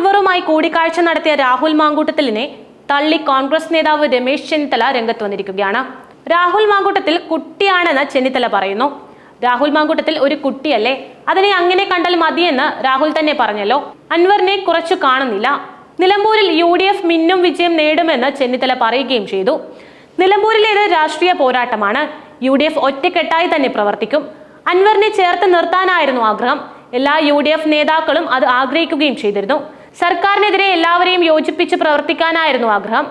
അൻവറുമായി കൂടിക്കാഴ്ച നടത്തിയ രാഹുൽ മാങ്കൂട്ടത്തിലിനെ തള്ളി കോൺഗ്രസ് നേതാവ് രമേശ് ചെന്നിത്തല രംഗത്ത് വന്നിരിക്കുകയാണ്. രാഹുൽ മാങ്കൂട്ടത്തിൽ കുട്ടിയാണെന്ന് ചെന്നിത്തല പറയുന്നു. രാഹുൽ മാങ്കൂട്ടത്തിൽ ഒരു കുട്ടിയല്ലേ? അതിനെ അങ്ങനെ കണ്ടാൽ മതിയെന്ന് രാഹുൽ തന്നെ പറഞ്ഞല്ലോ. അൻവറിനെ കുറച്ചു കാണുന്നില്ല. നിലമ്പൂരിൽ യു ഡി എഫ് മിന്നും വിജയം നേടുമെന്ന് ചെന്നിത്തല പറയുകയും ചെയ്തു. നിലമ്പൂരിലേത് രാഷ്ട്രീയ പോരാട്ടമാണ്. യു ഡി എഫ് ഒറ്റക്കെട്ടായി തന്നെ പ്രവർത്തിക്കും. അൻവറിനെ ചേർത്ത് നിർത്താനായിരുന്നു ആഗ്രഹം. എല്ലാ യു ഡി എഫ് നേതാക്കളും അത് ആഗ്രഹിക്കുകയും ചെയ്തിരുന്നു. സർക്കാരിനെതിരെ എല്ലാവരെയും യോജിപ്പിച്ച് പ്രവർത്തിക്കാനായിരുന്നു ആഗ്രഹം.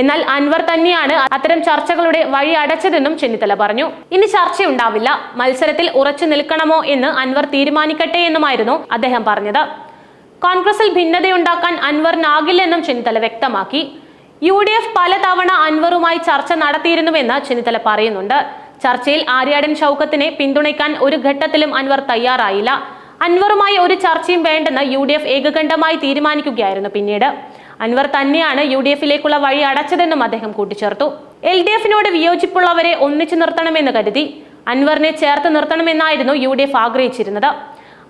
എന്നാൽ അൻവർ തന്നെയാണ് അത്തരം ചർച്ചകളുടെ വഴി അടച്ചതെന്നും ചെന്നിത്തല പറഞ്ഞു. ഇനി ചർച്ചയുണ്ടാവില്ല. മത്സരത്തിൽ ഉറച്ചു നിൽക്കണമോ എന്ന് അൻവർ തീരുമാനിക്കട്ടെ എന്നുമായിരുന്നു അദ്ദേഹം പറഞ്ഞത്. കോൺഗ്രസിൽ ഭിന്നതയുണ്ടാക്കാൻ അൻവറിനാകില്ലെന്നും ചെന്നിത്തല വ്യക്തമാക്കി. യു ഡി എഫ് പലതവണ അൻവറുമായി ചർച്ച നടത്തിയിരുന്നുവെന്ന് ചെന്നിത്തല പറയുന്നുണ്ട്. ചർച്ചയിൽ ആര്യാടൻ ചൌക്കത്തിനെ പിന്തുണയ്ക്കാൻ ഒരു ഘട്ടത്തിലും അൻവർ തയ്യാറായില്ല. അൻവറുമായി ഒരു ചർച്ചയും വേണ്ടെന്ന് യു ഡി എഫ് ഏകകണ്ഠമായി തീരുമാനിക്കുകയായിരുന്നു പിന്നീട്. അൻവർ തന്നെയാണ് യു ഡി എഫിലേക്കുള്ള വഴി അടച്ചതെന്നും അദ്ദേഹം കൂട്ടിച്ചേർത്തു. എൽ ഡി എഫിനോട് വിയോജിപ്പുള്ളവരെ ഒന്നിച്ചു നിർത്തണമെന്ന് കരുതി അൻവറിനെ ചേർത്ത് നിർത്തണമെന്നായിരുന്നു യു ഡി എഫ് ആഗ്രഹിച്ചിരുന്നത്.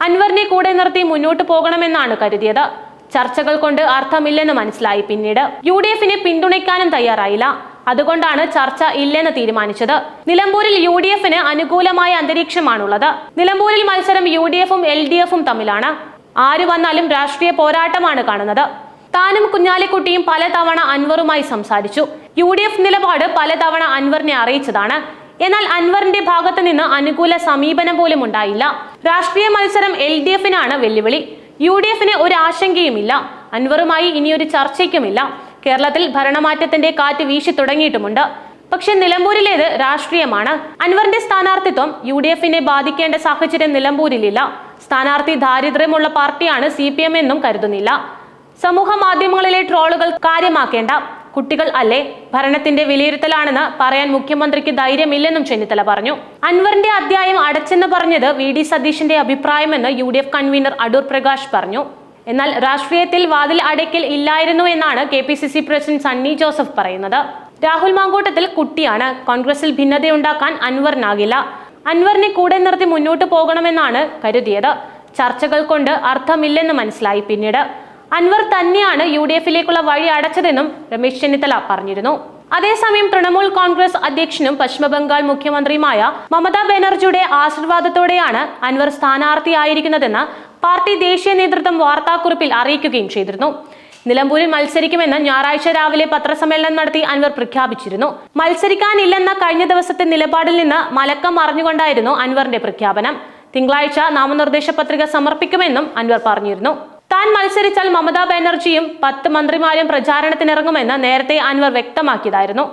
അൻവറിനെ കൂടെ നിർത്തി മുന്നോട്ട് പോകണമെന്നാണ് കരുതിയത്. ചർച്ചകൾ കൊണ്ട് അർത്ഥമില്ലെന്ന് മനസ്സിലായി പിന്നീട്. യു ഡി എഫിനെ പിന്തുണയ്ക്കാനും തയ്യാറായില്ല. അതുകൊണ്ടാണ് ചർച്ച ഇല്ലെന്ന് തീരുമാനിച്ചത്. നിലമ്പൂരിൽ യു ഡി എഫിന് അനുകൂലമായ അന്തരീക്ഷമാണുള്ളത്. നിലമ്പൂരിൽ മത്സരം യു ഡി എഫും എൽ ഡി എഫും തമ്മിലാണ്. ആര് വന്നാലും രാഷ്ട്രീയ പോരാട്ടമാണ് കാണുന്നത്. താനും കുഞ്ഞാലിക്കുട്ടിയും പലതവണ അൻവറുമായി സംസാരിച്ചു. യു ഡി എഫ് നിലപാട് പലതവണ അൻവറിനെ അറിയിച്ചതാണ്. എന്നാൽ അൻവറിന്റെ ഭാഗത്ത് നിന്ന് അനുകൂല സമീപനം പോലും ഉണ്ടായില്ല. രാഷ്ട്രീയ മത്സരം എൽ ഡി എഫിനാണ് വെല്ലുവിളി. യു ഡി എഫിന് ഒരു ആശങ്കയുമില്ല. അൻവറുമായി ഇനിയൊരു ചർച്ചയ്ക്കുമില്ല. കേരളത്തിൽ ഭരണമാറ്റത്തിന്റെ കാറ്റ് വീശി തുടങ്ങിയിട്ടുമുണ്ട്. പക്ഷെ നിലമ്പൂരിലേത് രാഷ്ട്രീയമാണ്. അൻവറിന്റെ സ്ഥാനാർത്ഥിത്വം യു ഡി എഫിനെ ബാധിക്കേണ്ട സാഹചര്യം നിലമ്പൂരിലില്ല. സ്ഥാനാർത്ഥി ദാരിദ്ര്യമുള്ള പാർട്ടിയാണ് സി പി എം എന്നും കരുതുന്നില്ല. സമൂഹ മാധ്യമങ്ങളിലെ ട്രോളുകൾ കാര്യമാക്കേണ്ട. കുട്ടികൾ അല്ലേ? ഭരണത്തിന്റെ വിലയിരുത്തലാണെന്ന് പറയാൻ മുഖ്യമന്ത്രിക്ക് ധൈര്യമില്ലെന്നും ചെന്നിത്തല പറഞ്ഞു. അൻവറിന്റെ അധ്യായം അടച്ചെന്ന് പറഞ്ഞത് വി ഡി സതീഷിന്റെ അഭിപ്രായമെന്ന് U D F convener Adoor Prakash പറഞ്ഞു. എന്നാൽ രാഷ്ട്രീയത്തിൽ വാതിൽ അടയ്ക്കൽ ഇല്ലായിരുന്നു എന്നാണ് K P C C president Sunny Joseph പറയുന്നത്. രാഹുൽ മാങ്കൂട്ടത്തിൽ കുട്ടിയാണ്. കോൺഗ്രസിൽ ഭിന്നതയുണ്ടാക്കാൻ അൻവറിനാകില്ല അൻവറിനെ കൂടെ നിർത്തി മുന്നോട്ട് പോകണമെന്നാണ് കരുതിയത്. ചർച്ചകൾ കൊണ്ട് അർത്ഥമില്ലെന്ന് മനസ്സിലായി പിന്നീട്. അൻവർ തന്നെയാണ് യു ഡി എഫിലേക്കുള്ള വഴി അടച്ചതെന്നും രമേശ് ചെന്നിത്തല പറഞ്ഞിരുന്നു. അതേസമയം തൃണമൂൽ കോൺഗ്രസ് അധ്യക്ഷനും പശ്ചിമബംഗാൾ മുഖ്യമന്ത്രിയുമായ മമതാ ബാനർജിയുടെ ആശീർവാദത്തോടെയാണ് അൻവർ സ്ഥാനാർത്ഥിയായിരിക്കുന്നതെന്ന് പാർട്ടി ദേശീയ നേതൃത്വം വാർത്താക്കുറിപ്പിൽ അറിയിക്കുകയും ചെയ്തിരുന്നു. നിലമ്പൂരിൽ മത്സരിക്കുമെന്ന് ഞായറാഴ്ച രാവിലെ പത്രസമ്മേളനം നടത്തി അൻവർ പ്രഖ്യാപിച്ചിരുന്നു. മത്സരിക്കാനില്ലെന്ന കഴിഞ്ഞ ദിവസത്തെ നിലപാടിൽ നിന്ന് മലക്കം അറിഞ്ഞുകൊണ്ടായിരുന്നു അൻവറിന്റെ പ്രഖ്യാപനം. തിങ്കളാഴ്ച നാമനിർദ്ദേശ പത്രിക സമർപ്പിക്കുമെന്നും അൻവർ പറഞ്ഞിരുന്നു. താൻ മത്സരിച്ചാൽ മമതാ ബാനർജിയും പത്ത് മന്ത്രിമാരും പ്രചാരണത്തിനിറങ്ങുമെന്ന് നേരത്തെ അൻവർ വ്യക്തമാക്കിയതായിരുന്നു.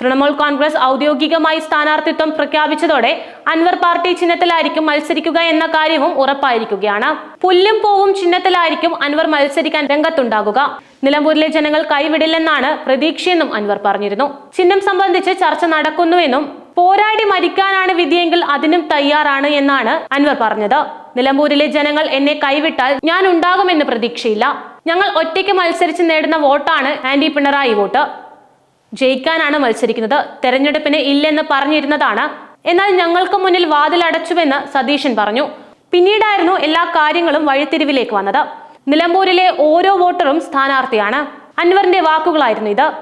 തൃണമൂൽ കോൺഗ്രസ് ഔദ്യോഗികമായി സ്ഥാനാർത്ഥിത്വം പ്രഖ്യാപിച്ചതോടെ അൻവർ പാർട്ടി ചിഹ്നത്തിലായിരിക്കും മത്സരിക്കുക എന്ന കാര്യവും ഉറപ്പായിരിക്കുകയാണ്. പുല്ലും പൂവും ചിഹ്നത്തിലായിരിക്കും അൻവർ മത്സരിക്കാൻ രംഗത്തുണ്ടാകുക. നിലമ്പൂരിലെ ജനങ്ങൾ കൈവിടില്ലെന്നാണ് പ്രതീക്ഷയെന്നും അൻവർ പറഞ്ഞിരുന്നു. ചിഹ്നം സംബന്ധിച്ച് ചർച്ച നടക്കുന്നുവെന്നും പോരാടി മരിക്കാനാണ് വിധിയെങ്കിൽ അതിനും തയ്യാറാണ് എന്നാണ് അൻവർ പറഞ്ഞത്. നിലമ്പൂരിലെ ജനങ്ങൾ എന്നെ കൈവിട്ടാൽ ഞാൻ ഉണ്ടാകുമെന്ന് പ്രതീക്ഷയില്ല. ഞങ്ങൾ ഒറ്റയ്ക്ക് മത്സരിച്ച് നേടുന്ന വോട്ടാണ് ആന്റി പിണറായി വോട്ട്. ജയിക്കാനാണ് മത്സരിക്കുന്നത്. തെരഞ്ഞെടുപ്പിന് ഇല്ലെന്ന് പറഞ്ഞിരുന്നതാണ്. എന്നാൽ ഞങ്ങൾക്ക് മുന്നിൽ വാതിൽ അടച്ചുവെന്ന് സതീശൻ പറഞ്ഞു. പിന്നീടായിരുന്നു എല്ലാ കാര്യങ്ങളും വഴിത്തിരിവിലേക്ക് വന്നത്. നിലമ്പൂരിലെ ഓരോ വോട്ടറും സ്ഥാനാർത്ഥിയാണ്. അൻവറിന്റെ വാക്കുകളായിരുന്നു ഇത്.